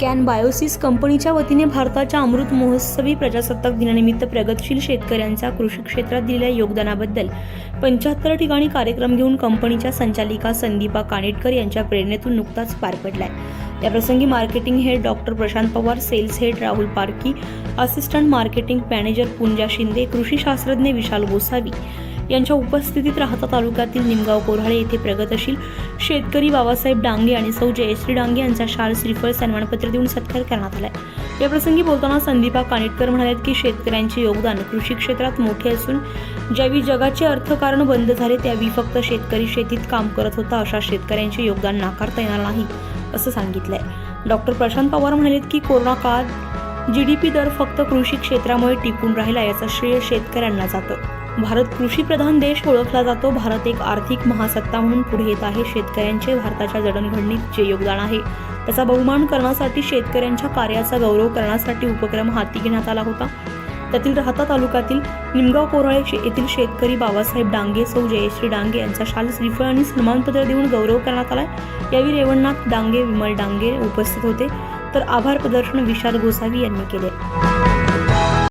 Can Biosys कंपनीच्या वतीने भारताच्या अमृत महोत्सवी प्रजासत्ताक दिनानिमित्त प्रगतशील शेतकऱ्यांचा कृषी क्षेत्रात दिलेल्या योगदानाबद्दल पंच्याहत्तर ठिकाणी कार्यक्रम घेऊन कंपनीच्या संचालिका संदीपा कानेटकर यांच्या प्रेरणेतून नुकताच पार पडलाय. याप्रसंगी marketing head doctor Prashant Pawar sales head Rahul Parki assistant marketing manager Punja Shinde कृषी शास्त्रज्ञ विशाल गोसावी यांच्या उपस्थितीत राहता तालुक्यातील निमगाव कोऱ्हाळे येथे प्रगतशील शेतकरी बाबासाहेब डांगे आणि सौ जयश्री डांगे यांचा शाल श्रीफळ सन्मानपत्र देऊन सत्कार करण्यात आला या प्रसंगी बोलताना संदीपा कानेटकर म्हणाल्यात की शेतकऱ्यांचे योगदान कृषी क्षेत्रात मोठे असून ज्यावेळी जगाचे अर्थकारण बंद झाले त्यावेळी फक्त शेतकरी शेतीत काम करत होता अशा शेतकऱ्यांचे योगदान नाकारता येणार नाही असं सांगितलंय. डॉक्टर प्रशांत पवार म्हणालेत की कोरोना काळात पी दर फक्त कृषी क्षेत्रामुळे टिकून राहिला याचं श्रेय शेतकऱ्यांना जातं. भारत कृषीप्रधान देश ओळखला जातो. भारत एक आर्थिक महासत्ता म्हणून पुढे येत आहे. शेतकऱ्यांचे भारताच्या जडणघडणीत जे योगदान आहे त्याचा बहुमान करण्यासाठी शेतकऱ्यांच्या कार्याचा गौरव करण्यासाठी उपक्रम हाती घेण्यात आला होता. त्यातील राहता तालुक्यातील निमगाव कोराळे येथील शेतकरी बाबासाहेब डांगे सौ. जयश्री डांगे यांचा शाल श्रीफळ आणि सन्मानपत्र देऊन गौरव करण्यात आलाय. यावेळी रेवणनाथ डांगे विमल डांगे उपस्थित होते. तर आभार प्रदर्शन विशाल गोसावी यांनी केले.